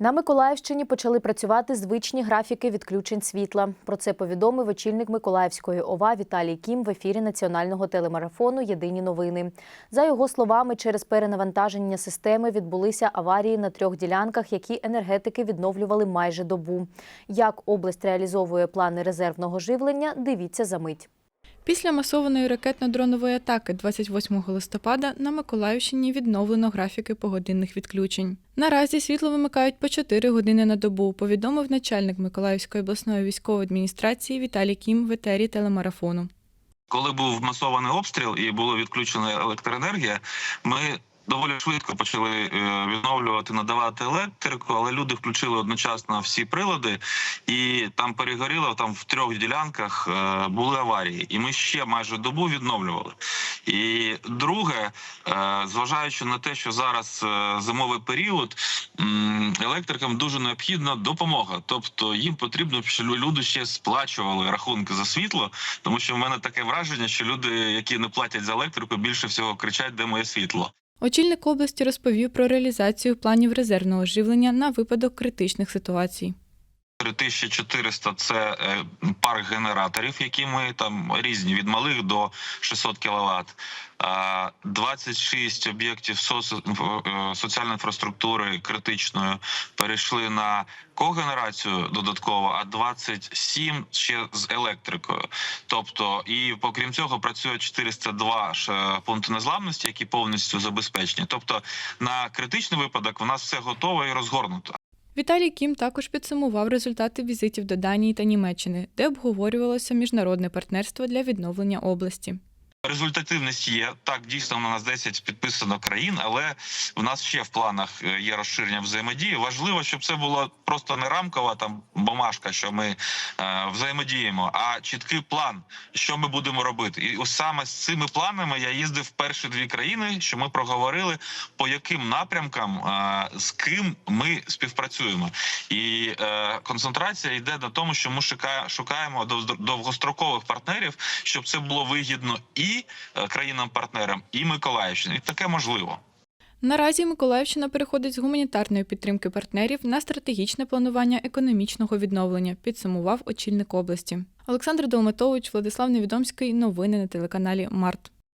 На Миколаївщині почали працювати звичні графіки відключень світла. Про це повідомив очільник Миколаївської ОВА Віталій Кім в ефірі національного телемарафону Єдині новини. За його словами, через перенавантаження системи відбулися аварії на трьох ділянках, які енергетики відновлювали майже добу. Як область реалізовує плани резервного живлення, дивіться за мить. Після масованої ракетно-дронової атаки 28 листопада на Миколаївщині відновлено графіки погодинних відключень. Наразі світло вимикають по 4 години на добу, повідомив начальник Миколаївської обласної військової адміністрації Віталій Кім в етері телемарафону. Коли був масований обстріл і було відключена електроенергія, ми доволі швидко почали е, відновлювати, надавати електрику, але люди включили одночасно всі прилади, і там перегоріло. Там в трьох ділянках е, були аварії, і ми ще майже добу відновлювали. І друге, е, зважаючи на те, що зараз зимовий період, електрикам дуже необхідна допомога. Тобто їм потрібно, щоб люди ще сплачували рахунки за світло, тому що в мене таке враження, що люди, які не платять за електрику, більше всього кричать, де моє світло. Очільник області розповів про реалізацію планів резервного живлення на випадок критичних ситуацій. 3400 – це парк генераторів, які ми там різні від малих до 600 кВт. 26 об'єктів е, соціальної інфраструктури критичної перейшли на когенерацію додатково, а 27 ще з електрикою. Тобто, і окрім цього працює 402 ж, е, пункти незламності, які повністю забезпечені. Тобто, на критичний випадок у нас все готово і розгорнуто. Віталій Кім також підсумував результати візитів до Данії та Німеччини, де обговорювалося міжнародне партнерство для відновлення області. Результативність є так. Дійсно, у нас 10 підписано країн, але в нас ще в планах е, є розширення взаємодії. Важливо, щоб це було просто не рамкова там бумажка, що ми е, взаємодіємо, а чіткий план, що ми будемо робити. І ось саме з цими планами я їздив в перші дві країни, що ми проговорили, по яким напрямкам е, з ким ми співпрацюємо. І е, концентрація йде на тому, що ми шукаємо дов- довгострокових партнерів, щоб це було вигідно і е, країнам-партнерам, і Миколаївщині. Таке можливо. Наразі Миколаївщина переходить з гуманітарної підтримки партнерів на стратегічне планування економічного відновлення, підсумував очільник області. Олександр Долматович, Владислав Невідомський. Новини на телеканалі Март.